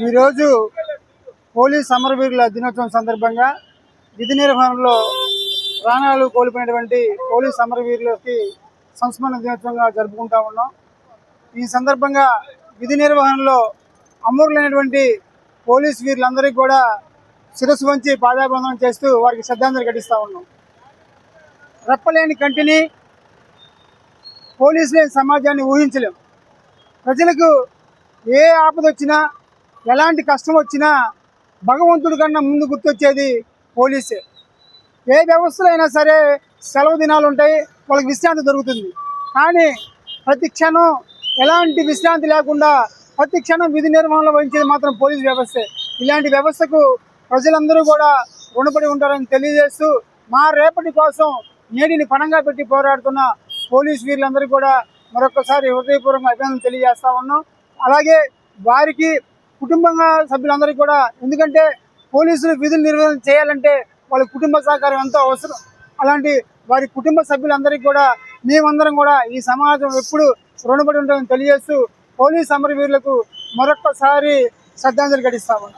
ఈరోజు పోలీస్ అమరవీరుల దినోత్సవం సందర్భంగా విధి నిర్వహణలో ప్రాణాలు కోల్పోయినటువంటి పోలీస్ అమరవీరులకి సంస్మరణ దినోత్సవంగా జరుపుకుంటా ఉన్నాం. ఈ సందర్భంగా విధి నిర్వహణలో అమరులైనటువంటి పోలీస్ వీరులందరికీ కూడా శిరస్సు వంచి పాదాబంధనం చేస్తూ వారికి శ్రద్ధాంజలి ఘటిస్తూ ఉన్నాం. రెప్పలేని కంటిని పోలీసు లేని సమాజాన్ని ఊహించలేం. ప్రజలకు ఏ ఆపద వచ్చినా ఎలాంటి కష్టం వచ్చినా భగవంతుడి కన్నా ముందు గుర్తొచ్చేది పోలీసే. ఏ వ్యవస్థలో అయినా సరే సెలవు దినాలు ఉంటాయి వాళ్ళకి విశ్రాంతి దొరుకుతుంది. కానీ ప్రతి క్షణం ఎలాంటి విశ్రాంతి లేకుండా ప్రతి క్షణం విధి నిర్వహణలో వహించేది మాత్రం పోలీస్ వ్యవస్థే. ఇలాంటి వ్యవస్థకు ప్రజలందరూ కూడా రుణపడి ఉంటారని తెలియజేస్తూ మా రేపటి కోసం నేటిని పణంగా పెట్టి పోరాడుతున్న పోలీస్ వీరులందరూ కూడా మరొకసారి హృదయపూర్వక అభినందనలు తెలియజేస్తా ఉన్నాం. అలాగే వారికి కుటుంబంగా సభ్యులందరికీ కూడా ఎందుకంటే పోలీసులు విధులు నిర్వహణ చేయాలంటే వాళ్ళ కుటుంబ సహకారం ఎంతో అవసరం. అలాంటి వారి కుటుంబ సభ్యులందరికీ కూడా మేమందరం కూడా ఈ సమాజం ఎప్పుడు రుణపడి ఉంటుందని తెలియజేస్తూ పోలీస్ అమరవీరులకు మరొక్కసారి శ్రద్ధాంజలి ఘటిస్తాము.